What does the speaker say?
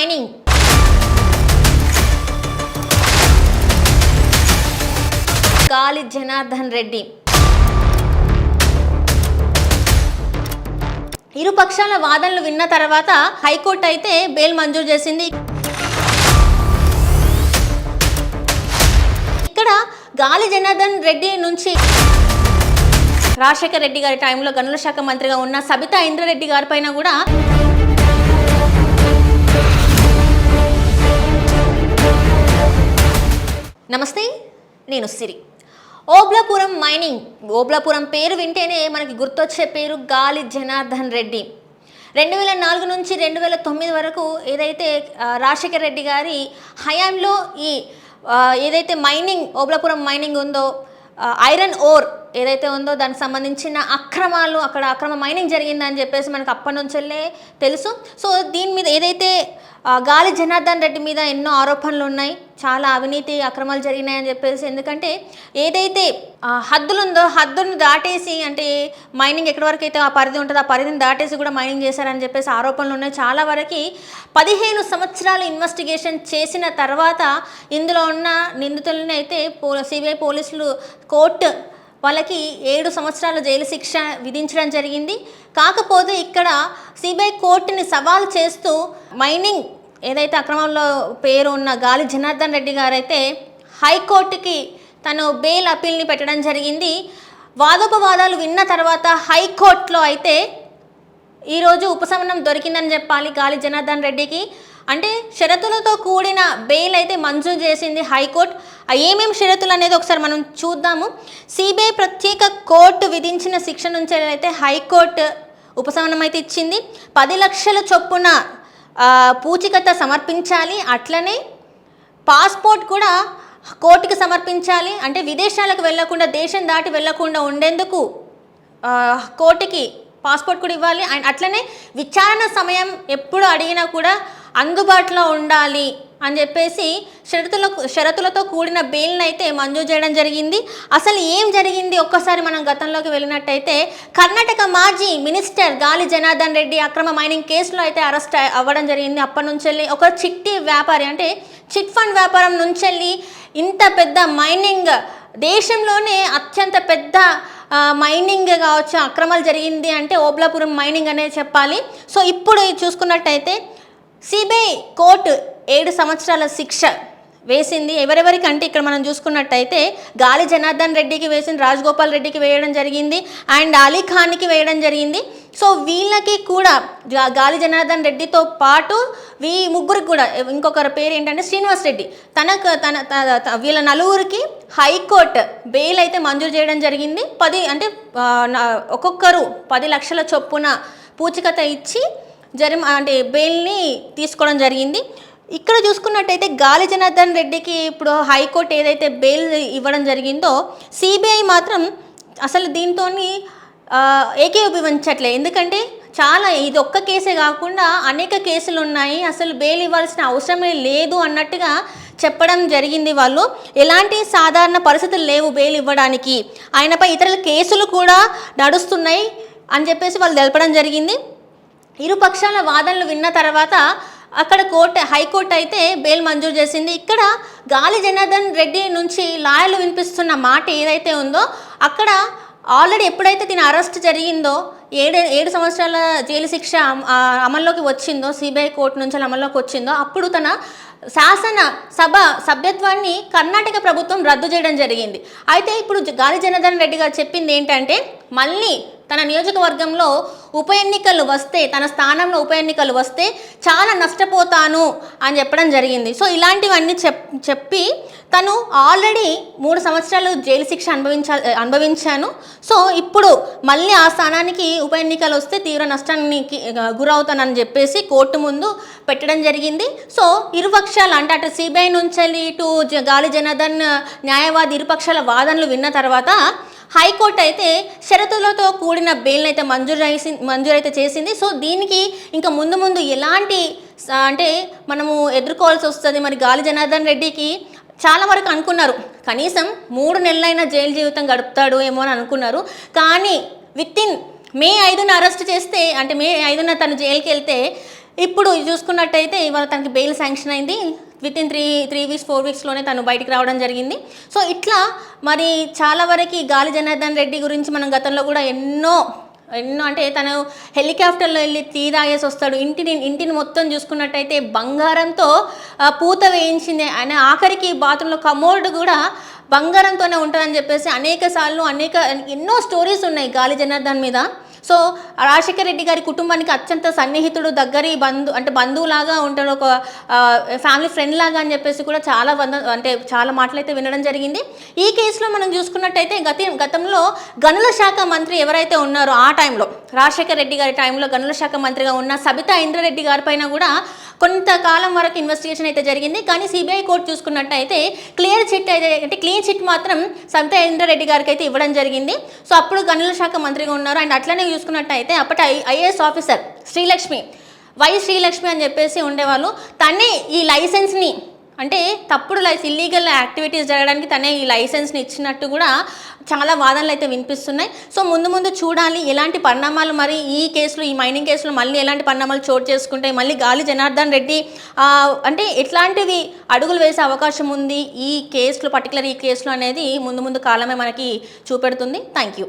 Mining గాలి జనార్దన్ రెడ్డి. ఇరు పక్షాల వాదనలు విన్న తర్వాత హైకోర్టు అయితే బెయిల్ మంజూరు చేసింది. ఇక్కడ గాలి జనార్దన్ రెడ్డి నుంచి రాజశేఖర్ రెడ్డి గారి టైంలో గనుల శాఖ మంత్రిగా ఉన్న సబితా ఇంద్రారెడ్డి గారి పైన కూడా నమస్తే నేను సిరి. ఓబ్లాపురం మైనింగ్ ఓబ్లాపురం పేరు వింటేనే మనకి గుర్తొచ్చే పేరు గాలి జనార్దన్ రెడ్డి. రెండు వేల నాలుగు నుంచి రెండు వేల తొమ్మిది వరకు ఏదైతే రాజశేఖర రాజశేఖర్ రెడ్డి గారి హయాంలో ఈ ఏదైతే మైనింగ్ ఓబ్లాపురం మైనింగ్ ఉందో ఐరన్ ఓర్ ఏదైతే ఉందో దానికి సంబంధించిన అక్రమాలు అక్కడ అక్రమ మైనింగ్ జరిగిందని చెప్పేసి మనకు అప్పటి నుంచెల్లే తెలుసు. సో దీని మీద ఏదైతే గాలి జనార్దన్ రెడ్డి మీద ఎన్నో ఆరోపణలు ఉన్నాయి చాలా అవినీతి అక్రమాలు జరిగినాయని చెప్పేసి ఎందుకంటే ఏదైతే హద్దులుందో హద్దులు ఉందో హద్దును దాటేసి అంటే మైనింగ్ ఎక్కడి వరకు అయితే ఆ పరిధి ఉంటుందో ఆ పరిధిని దాటేసి కూడా మైనింగ్ చేశారని చెప్పేసి ఆరోపణలు ఉన్నాయి. చాలా వరకు పదిహేను సంవత్సరాలు ఇన్వెస్టిగేషన్ చేసిన తర్వాత ఇందులో ఉన్న నిందితులని అయితే పో సిబిఐ పోలీసులు కోర్టు వాళ్ళకి ఏడు సంవత్సరాల జైలు శిక్ష విధించడం జరిగింది. కాకపోతే ఇక్కడ సిబిఐ కోర్టుని సవాల్ చేస్తూ మైనింగ్ ఏదైతే అక్రమంలో పేరు ఉన్న గాలి జనార్దన్ రెడ్డి గారైతే హైకోర్టుకి తను బెయిల్ అప్పీల్ని పెట్టడం జరిగింది. వాదోపవాదాలు విన్న తర్వాత హైకోర్టులో అయితే ఈరోజు ఉపశమనం దొరికిందని చెప్పాలి గాలి జనార్దన్ రెడ్డికి. అంటే షరతులతో కూడిన బెయిల్ అయితే మంజూరు చేసింది హైకోర్టు. ఏమేమి షరతులు అనేది ఒకసారి మనం చూద్దాము. సిబిఐ ప్రత్యేక కోర్టు విధించిన శిక్ష నుంచి అయితే హైకోర్టు ఉపశమనం అయితే ఇచ్చింది. పది లక్షల చొప్పున పూచికత సమర్పించాలి అట్లనే పాస్పోర్ట్ కూడా కోర్టుకి సమర్పించాలి. అంటే విదేశాలకు వెళ్ళకుండా దేశం దాటి వెళ్ళకుండా ఉండేందుకు కోర్టుకి పాస్పోర్ట్ కూడా ఇవ్వాలి. అండ్ అట్లనే విచారణ సమయం ఎప్పుడు అడిగినా కూడా అందుబాటులో ఉండాలి. అని చెప్పేసి షరతులకు షరతులతో కూడిన బెయిల్ని అయితే మంజూరు చేయడం జరిగింది. అసలు ఏం జరిగింది? ఒక్కసారి మనం గతంలోకి వెళ్ళినట్టయితే కర్ణాటక మాజీ మినిస్టర్ గాలి జనార్దన్ రెడ్డి అక్రమ మైనింగ్ కేసులో అయితే అరెస్ట్ అవ్వడం జరిగింది. అప్పటి నుంచి వెళ్ళి ఒక చిట్టి వ్యాపారి అంటే చిట్ ఫండ్ వ్యాపారం నుంచి వెళ్ళి ఇంత పెద్ద మైనింగ్ దేశంలోనే అత్యంత పెద్ద మైనింగ్ కావచ్చు అక్రమాలు జరిగింది అంటే ఓబ్లాపురం మైనింగ్ అనేది చెప్పాలి. సో ఇప్పుడు చూసుకున్నట్టయితే సిబిఐ కోర్టు ఏడు సంవత్సరాల శిక్ష వేసింది. ఎవరెవరికి అంటే ఇక్కడ మనం చూసుకున్నట్టయితే గాలి జనార్దన్ రెడ్డికి వేసింది రాజగోపాల్ రెడ్డికి వేయడం జరిగింది. అండ్ అలీ ఖాన్కి వేయడం జరిగింది. సో వీళ్ళకి కూడా గాలి జనార్దన్ రెడ్డితో పాటు వీ ముగ్గురికి కూడా ఇంకొకరి పేరు ఏంటంటే శ్రీనివాస్ రెడ్డి. తనకు తన త- వీళ్ళ నలుగురికి హైకోర్టు బెయిల్ అయితే మంజూరు చేయడం జరిగింది. పది అంటే ఒక్కొక్కరు పది లక్షల చొప్పున పూచికత ఇచ్చి జరిమ అంటే బెయిల్ని తీసుకోవడం జరిగింది. ఇక్కడ చూసుకున్నట్టయితే గాలి జనార్దన్ రెడ్డికి ఇప్పుడు హైకోర్టు ఏదైతే బెయిల్ ఇవ్వడం జరిగిందో సిబిఐ మాత్రం అసలు దీంతో ఏకీభవించట్లే ఎందుకంటే చాలా ఇది ఒక్క కేసే కాకుండా అనేక కేసులు ఉన్నాయి అసలు బెయిల్ ఇవ్వాల్సిన అవసరమే లేదు అన్నట్టుగా చెప్పడం జరిగింది వాళ్ళు. ఎలాంటి సాధారణ పరిస్థితులు లేవు బెయిల్ ఇవ్వడానికి. ఆయనపై ఇతరుల కేసులు కూడా నడుస్తున్నాయి అని చెప్పేసి వాళ్ళు తెలపడం జరిగింది. ఇరు పక్షాల వాదనలు విన్న తర్వాత అక్కడ కోర్టు హైకోర్టు అయితే బెయిల్ మంజూరు చేసింది. ఇక్కడ గాలి జనార్దన్ రెడ్డి నుంచి లాయర్లు వినిపిస్తున్న మాట ఏదైతే ఉందో అక్కడ ఆల్రెడీ ఎప్పుడైతే దీని అరెస్ట్ జరిగిందో ఏడు ఏడు సంవత్సరాల జైలు శిక్ష అమల్లోకి వచ్చిందో సిబిఐ కోర్టు నుంచి అమల్లోకి వచ్చిందో అప్పుడు తన శాసన సభ సభ్యత్వాన్ని కర్ణాటక ప్రభుత్వం రద్దు చేయడం జరిగింది. అయితే ఇప్పుడు గాలి జనార్దన్ రెడ్డి గారు చెప్పింది ఏంటంటే మళ్ళీ తన నియోజకవర్గంలో ఉప ఎన్నికలు వస్తే తన స్థానంలో ఉప ఎన్నికలు వస్తే చాలా నష్టపోతాను అని చెప్పడం జరిగింది. సో ఇలాంటివన్నీ చెప్ చెప్పి తను ఆల్రెడీ మూడు సంవత్సరాలు జైలు శిక్ష అనుభవించా అనుభవించాను. సో ఇప్పుడు మళ్ళీ ఆ స్థానానికి ఉప ఎన్నికలు వస్తే తీవ్ర నష్టానికి గురవుతానని చెప్పేసి కోర్టు ముందు పెట్టడం జరిగింది. సో ఇరుపక్షాలు అంటే అటు సిబిఐ నుంచి ఇటు గాలి జనార్దన్ న్యాయవాది ఇరుపక్షాల వాదనలు విన్న తర్వాత హైకోర్టు అయితే షరతులతో కూడిన బెయిల్ని అయితే మంజూరు చేసి చేసింది. సో దీనికి ఇంకా ముందు ముందు ఎలాంటి అంటే మనము ఎదుర్కోవాల్సి వస్తుంది? మరి గాలి జనార్దన్ రెడ్డికి చాలా వరకు అనుకున్నారు. కనీసం మూడు నెలలైనా జైలు జీవితం గడుపుతాడు ఏమో అని అనుకున్నారు. కానీ విత్ ఇన్ మే ఐదున అరెస్ట్ చేస్తే అంటే మే ఐదున తను జైలుకి వెళ్తే ఇప్పుడు చూసుకున్నట్టయితే ఇవాళ తనకి బెయిల్ శాంక్షన్ అయింది. Within three three weeks four వీక్స్లోనే తను బయటికి రావడం జరిగింది. సో ఇట్లా మరి చాలా వరకు గాలి జనార్దన్ రెడ్డి గురించి మనం గతంలో కూడా ఎన్నో ఎన్నో అంటే తను హెలికాప్టర్లో వెళ్ళి తీరాగేసి వస్తాడు. ఇంటిని ఇంటిని మొత్తం చూసుకున్నట్టయితే బంగారంతో పూత వేయించింది. ఆయన ఆఖరికి బాత్రూంలో కమోడ్ కూడా బంగారంతోనే ఉంటుందని చెప్పేసి అనేక సార్లు అనేక ఎన్నో స్టోరీస్ ఉన్నాయి గాలి జనార్దన్ మీద. సో రాజశేఖర రెడ్డి గారి కుటుంబానికి అత్యంత సన్నిహితుడు దగ్గరి బంధు అంటే బంధువులాగా ఉంటాడు. ఒక ఫ్యామిలీ ఫ్రెండ్ లాగా అని చెప్పేసి కూడా చాలా వంద అంటే చాలా మాటలైతే వినడం జరిగింది. ఈ కేసులో మనం చూసుకున్నట్టయితే గత గతంలో గనుల శాఖ మంత్రి ఎవరైతే ఉన్నారో ఆ టైంలో రాజశేఖర రెడ్డి గారి టైంలో గనుల శాఖ మంత్రిగా ఉన్న సబితా ఇంద్రారెడ్డి గారి పైన కూడా కొంతకాలం వరకు ఇన్వెస్టిగేషన్ అయితే జరిగింది. కానీ సిబిఐ కోర్టు చూసుకున్నట్టయితే క్లియర్ చిట్ అయితే అంటే క్లీన్ చిట్ మాత్రం సబితా ఇంద్రారెడ్డి గారికి అయితే ఇవ్వడం జరిగింది. సో అప్పుడు గనుల శాఖ మంత్రిగా ఉన్నారు. అండ్ అట్లనే చూసుకున్నట్టయితే అప్పటి I IAS officer Srilakshmi Y Srilakshmi అని చెప్పేసి ఉండేవాళ్ళు. తనే ఈ లైసెన్స్ని అంటే తప్పుడు లైస్ ఇల్లీగల్ యాక్టివిటీస్ జరగడానికి తనే ఈ లైసెన్స్ని ఇచ్చినట్టు కూడా చాలా వాదనలు అయితే వినిపిస్తున్నాయి. సో ముందు ముందు చూడాలి ఎలాంటి పరిణామాలు మరి ఈ కేసులు ఈ మైనింగ్ కేసులు మళ్ళీ ఎలాంటి పరిణామాలు చోటు చేసుకుంటాయి మళ్ళీ గాలి జనార్దన్ రెడ్డి అంటే ఎట్లాంటివి అడుగులు వేసే అవకాశం ఉంది ఈ కేసులు పర్టికులర్ ఈ కేసులు అనేది ముందు ముందు కాలమే మనకి చూపెడుతుంది. Thank you